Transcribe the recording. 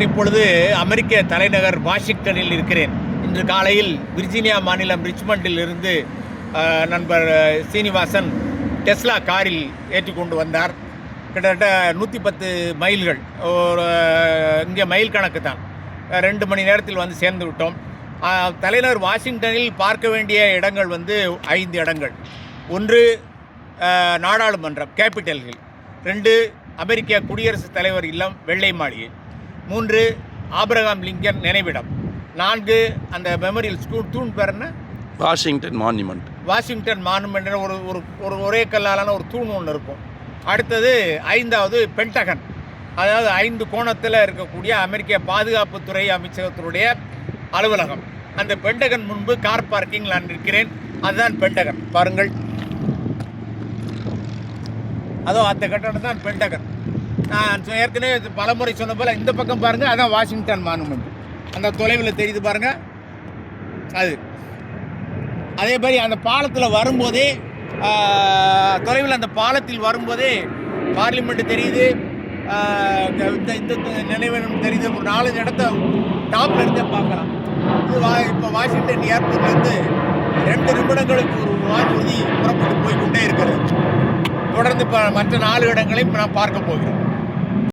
நான் இப்பொழுது அமெரிக்க தலைநகர் வாஷிங்டனில் இருக்கிறேன். இன்று காலையில் விர்ஜீனியா மாநிலம் ரிச்மண்டில் இருந்து நண்பர் சீனிவாசன் டெஸ்லா காரில் ஏற்றி கொண்டு வந்தார். கிட்டத்தட்ட நூற்றி பத்து மைல்கள் ஒரு இங்கே மைல் கணக்கு தான். ரெண்டு மணி நேரத்தில் வந்து சேர்ந்து விட்டோம். தலைநகர் வாஷிங்டனில் பார்க்க வேண்டிய இடங்கள் வந்து ஐந்து இடங்கள். ஒன்று நாடாளுமன்றம் கேபிட்டல் ஹில் ரெண்டு அமெரிக்க குடியரசுத் தலைவர் இல்லம் வெள்ளை மாளிகை. மூன்று ஆபிரகாம் லிங்கன் நினைவிடம். நான்கு அந்த மெமரியல் ஸ்கூல் தூண் பேர் என்ன? வாஷிங்டன் மான்யூமெண்ட் வாஷிங்டன் மானுமெண்ட் ஒரு ஒரு ஒரு ஒரே கல்லாலான ஒரு தூண் ஒன்று இருக்கும். அடுத்தது ஐந்தாவது பென்டகன். அதாவது ஐந்து கோணத்தில் இருக்கக்கூடிய அமெரிக்க பாதுகாப்புத்துறை அமைச்சகத்தினுடைய அலுவலகம். அந்த பென்டகன் முன்பு கார் பார்க்கிங் நான் நிற்கிறேன். அதுதான் பென்டகன். பாருங்கள். அதோ அந்த கட்டடம் தான் பென்டகன். நான் ஏற்கனவே இது பலமுறை சொன்ன போல் இந்த பக்கம் பாருங்கள் அதான் வாஷிங்டன் மானுமெண்ட் அந்த தொலைவில் தெரியுது பாருங்கள் அது. அதே மாதிரி அந்த பாலத்தில் வரும்போதே தொலைவில் அந்த பாலத்தில் வரும்போதே பார்லிமெண்ட் தெரியுது. இந்த இந்த இந்த நினைவிடம் தெரியுது. ஒரு நாலஞ்சு இடத்த டாப்ல எடுத்து பார்க்கலாம். இது வா இப்போ வாஷிங்டன் ஏர்போர்ட்லேருந்து ரெண்டு நிமிடங்களுக்கு ஒரு வானூர்தி புறப்பட்டு போய்கொண்டே இருக்கிறது. தொடர்ந்து இப்போ மற்ற நாலு இடங்களையும் நான் பார்க்க போகிறேன்.